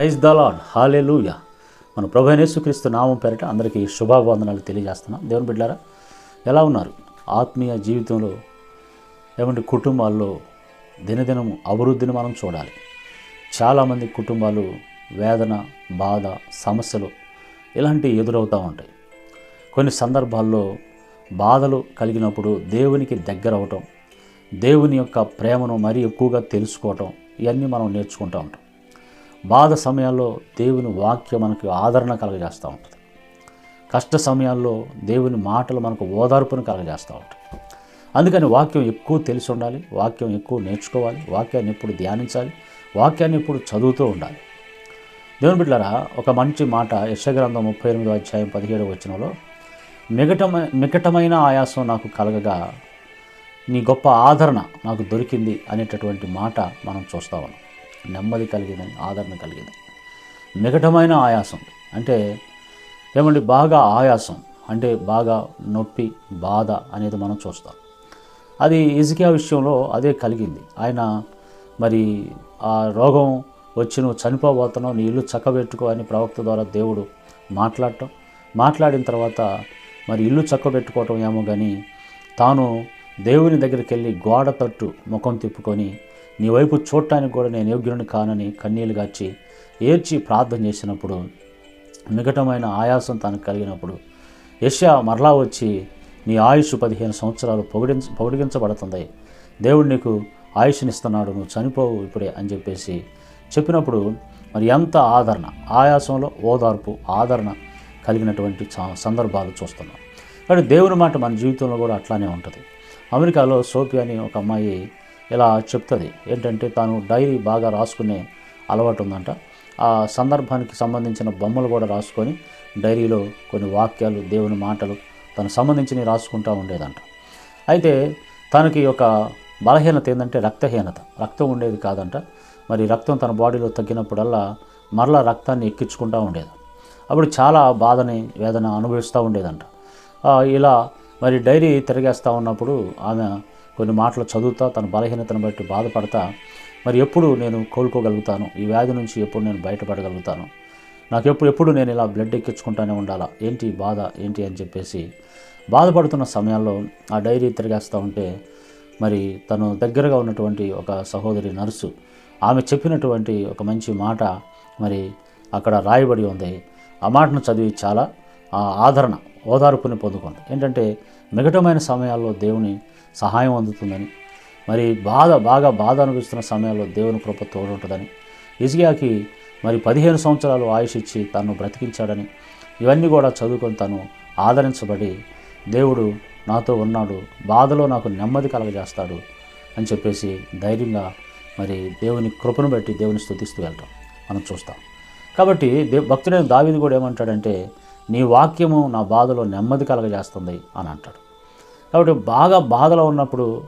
Praise the lord hallelujah మన ప్రభునేసుక్రీస్తు నామం పేరిట అందరికీ శుభాభివందనాలు తెలియజేస్తున్నాం. దేవుని బిడ్డారా ఎలా ఉన్నారు? ఆత్మీయ జీవితంలో ఏమంటే కుటుంబాల్లో దినదినము అభివృద్ధిని మనం చూడాలి. చాలామంది కుటుంబాలు వేదన బాధ సమస్యలు ఇలాంటివి ఎదురవుతూ ఉంటాయి. కొన్ని సందర్భాల్లో బాధలు కలిగినప్పుడు దేవునికి దగ్గర అవటం దేవుని యొక్క ప్రేమను మరీ ఎక్కువగా తెలుసుకోవటం ఇవన్నీ మనం నేర్చుకుంటూ ఉంటాం. బాధ సమయాల్లో దేవుని వాక్యం మనకు ఆదరణ కలగజేస్తూ ఉంటుంది. కష్ట సమయాల్లో దేవుని మాటలు మనకు ఓదార్పును కలగజేస్తూ ఉంటుంది. అందుకని వాక్యం ఎక్కువ తెలిసి ఉండాలి వాక్యం ఎక్కువ నేర్చుకోవాలి వాక్యాన్ని ఎప్పుడు ధ్యానించాలి వాక్యాన్ని ఎప్పుడు చదువుతూ ఉండాలి. దేవుని బిడ్డలారా ఒక మంచి మాట యశగ్రంథం ముప్పై ఎనిమిదో అధ్యాయం పదిహేడు వచనంలో మిగటమ మికటమైన ఆయాసం నాకు కలగగా నీ గొప్ప ఆదరణ నాకు దొరికింది అనేటటువంటి మాట మనం చూస్తా ఉన్నాం. నెమ్మది కలిగేదని ఆదరణ కలిగింది. మిగటమైన ఆయాసం అంటే ఏమండి బాగా ఆయాసం అంటే బాగా నొప్పి బాధ అనేది మనం చూస్తాం. అది ఇజికియా విషయంలో అదే కలిగింది. ఆయన మరి ఆ రోగం వచ్చి నువ్వు చనిపోబోతున్నావు నీ ఇల్లు చక్కబెట్టుకో అని ప్రవక్త ద్వారా దేవుడు మాట్లాడటం. మాట్లాడిన తర్వాత మరి ఇల్లు చక్కబెట్టుకోవటం ఏమో కానీ తాను దేవుని దగ్గరికి వెళ్ళి గోడ తట్టు ముఖం తిప్పుకొని నీ వైపు చూడటానికి కూడా నేను యోగ్యుని కానని కన్నీళ్ళు గాచి ఏడ్చి ప్రార్థన చేసినప్పుడు మిగటమైన ఆయాసం తనకు కలిగినప్పుడు యష్యా మరలా వచ్చి నీ ఆయుష్ పదిహేను సంవత్సరాలు పొగిడించ పొగిడించబడుతుంది దేవుడు నీకు ఆయుష్నిస్తున్నాడు నువ్వు చనిపోవు ఇప్పుడే అని చెప్పేసి చెప్పినప్పుడు మరి ఎంత ఆదరణ ఆయాసంలో ఓదార్పు ఆదరణ కలిగినటువంటి సందర్భాలు చూస్తున్నాం. కానీ దేవుని మాట మన జీవితంలో కూడా అట్లానే ఉంటుంది. అమెరికాలో సోఫియా అని ఒక అమ్మాయి ఇలా చెప్తుంది. ఏంటంటే తాను డైరీ బాగా రాసుకునే అలవాటు ఉందంట ఆ సందర్భానికి సంబంధించిన బొమ్మలు కూడా రాసుకొని డైరీలో కొన్ని వాక్యాలు దేవుని మాటలు తనకు సంబంధించినవి రాసుకుంటూ ఉండేదంట. అయితే తనకి ఒక బలహీనత ఏంటంటే రక్తహీనత. రక్తం ఉండేది కాదంట. మరి రక్తం తన బాడీలో తగ్గినప్పుడల్లా మరలా రక్తాన్ని ఎక్కించుకుంటూ ఉండేది. అప్పుడు చాలా బాధని వేదన అనుభవిస్తూ ఉండేదంట. ఇలా మరి డైరీ తిరిగేస్తూ ఉన్నప్పుడు ఆమె కొన్ని మాటలు చదువుతా తన బలహీనతను బట్టి బాధపడతా మరి ఎప్పుడు నేను కోలుకోగలుగుతాను? ఈ వ్యాధి నుంచి ఎప్పుడు నేను బయటపడగలుగుతాను? నాకు ఎప్పుడు ఎప్పుడు నేను ఇలా బ్లడ్ ఎక్కించుకుంటానే ఉండాలా? ఏంటి బాధ? ఏంటి అని చెప్పేసి బాధపడుతున్న సమయాల్లో ఆ డైరీ తిరిగేస్తూ ఉంటే మరి తను దగ్గరగా ఉన్నటువంటి ఒక సహోదరి నర్సు ఆమె చెప్పినటువంటి ఒక మంచి మాట మరి అక్కడ రాయబడి ఉంది. ఆ మాటను చదివి చాలా ఆ ఆదరణ ఓదార్పుని పొందుకుంది. ఏంటంటే మిగటమైన సమయాల్లో దేవుని సహాయం అందుతుందని. మరి బాధ బాగా బాధ అనిపిస్తున్న సమయంలో దేవుని కృప తోడుంటుందని. ఇజియాకి మరి పదిహేను సంవత్సరాలు ఆయుష్ ఇచ్చి తను బ్రతికించాడని. ఇవన్నీ కూడా చదువుకొని తను ఆదరించబడి దేవుడు నాతో ఉన్నాడు బాధలో నాకు నెమ్మది కలగజేస్తాడు అని చెప్పేసి ధైర్యంగా మరి దేవుని కృపను బట్టి దేవుని స్తుతిస్తూ వెళ్తాం మనం చూస్తాం. కాబట్టి దే భక్తుడైన దావిది కూడా ఏమంటాడంటే నీ వాక్యము నా బాధలో నెమ్మది కలగజేస్తుంది అని అంటాడు. కాబట్టి బాగా బాధలో ఉన్నప్పుడు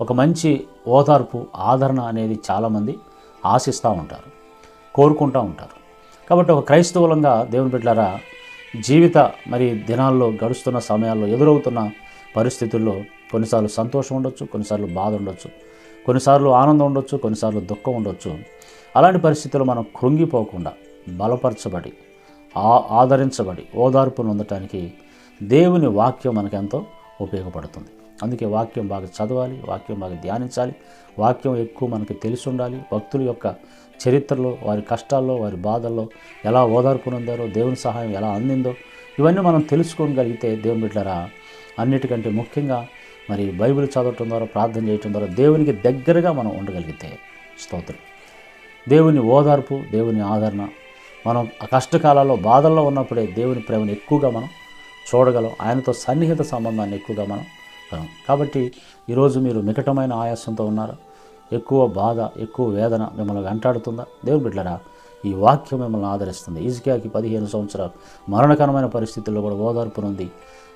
ఒక మంచి ఓదార్పు ఆదరణ అనేది చాలామంది ఆశిస్తూ ఉంటారు కోరుకుంటూ ఉంటారు. కాబట్టి ఒక క్రైస్తవులంగా దేవుని బిడ్డలారా జీవిత మరి దినాల్లో గడుస్తున్న సమయాల్లో ఎదురవుతున్న పరిస్థితుల్లో కొన్నిసార్లు సంతోషం ఉండొచ్చు కొన్నిసార్లు బాధ ఉండొచ్చు కొన్నిసార్లు ఆనందం ఉండొచ్చు కొన్నిసార్లు దుఃఖం ఉండొచ్చు. అలాంటి పరిస్థితుల్లో మనం కృంగిపోకుండా బలపరచబడి ఆ ఆదరించబడి ఓదార్పును పొందటానికి దేవుని వాక్యం మనకెంతో ఉపయోగపడుతుంది. అందుకే వాక్యం బాగా చదవాలి వాక్యం బాగా ధ్యానించాలి వాక్యం ఎక్కువ మనకి తెలిసి ఉండాలి భక్తుల యొక్క చరిత్రలో వారి కష్టాల్లో వారి బాధల్లో ఎలా ఓదార్పు దేవుని సహాయం ఎలా అందిందో ఇవన్నీ మనం తెలుసుకోగలిగితే దేవుని బిడ్డరా అన్నిటికంటే ముఖ్యంగా మరి బైబిల్ చదవటం ద్వారా ప్రార్థన చేయటం ద్వారా దేవునికి దగ్గరగా మనం ఉండగలిగితే స్తోత్రం. దేవుని ఓదార్పు దేవుని ఆదరణ మనం ఆ కష్టకాలాల్లో బాధల్లో ఉన్నప్పుడే దేవుని ప్రేమను ఎక్కువగా మనం చూడగలం. ఆయనతో సన్నిహిత సంబంధాన్ని ఎక్కువగా మనం కాబట్టి ఈరోజు మీరు మికటమైన ఆయాసంతో ఉన్నారా? ఎక్కువ బాధ ఎక్కువ వేదన మిమ్మల్ని వెంటాడుతుందా? దేవుని బిడ్డరా ఈ వాక్యం మిమ్మల్ని ఆదరిస్తుంది. ఈజికియాకి పదిహేను సంవత్సరాలు మరణకరమైన పరిస్థితుల్లో కూడా ఓదార్పు నుండి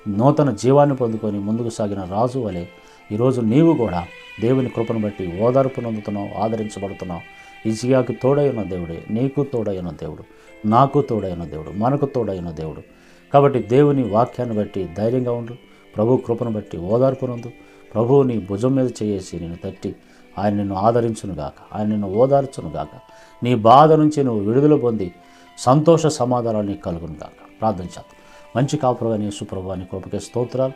నూతన జీవాన్ని పొందుకొని ముందుకు సాగిన రాజు వలె ఈరోజు నీవు కూడా దేవుని కృపను బట్టి ఓదార్పు నొందుతున్నావు ఆదరించబడుతున్నావు. ఇజియాకి తోడైన దేవుడే నీకు తోడైన దేవుడు నాకు తోడైన దేవుడు మనకు తోడైన దేవుడు. కాబట్టి దేవుని వాక్యాన్ని బట్టి ధైర్యంగా ఉండు. ప్రభు కృపను బట్టి ఓదార్పునందు ప్రభువు నీ భుజం మీద చేసి నేను తట్టి ఆయన నిన్ను ఆదరించునుగాక. ఆయన నిన్ను ఓదార్చును గాక నీ బాధ నుంచి నువ్వు విడుదల పొంది సంతోష సమాధానాలు నీకు కలుగును గాక మంచి కాపురుగా నీ సుప్రభు అని కృపకే స్తోత్రాలు.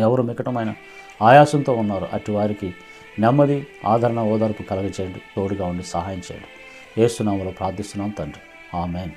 ఎవరు మికటమైన ఆయాసంతో ఉన్నారు అటు వారికి నెమ్మది ఆదరణ ఓదార్పు కలగచేయండి. తోడుగా ఉండి సహాయం చేయండి. ఏసునామలో ప్రార్థిస్తున్నాం తండ్రి. ఆమెన్.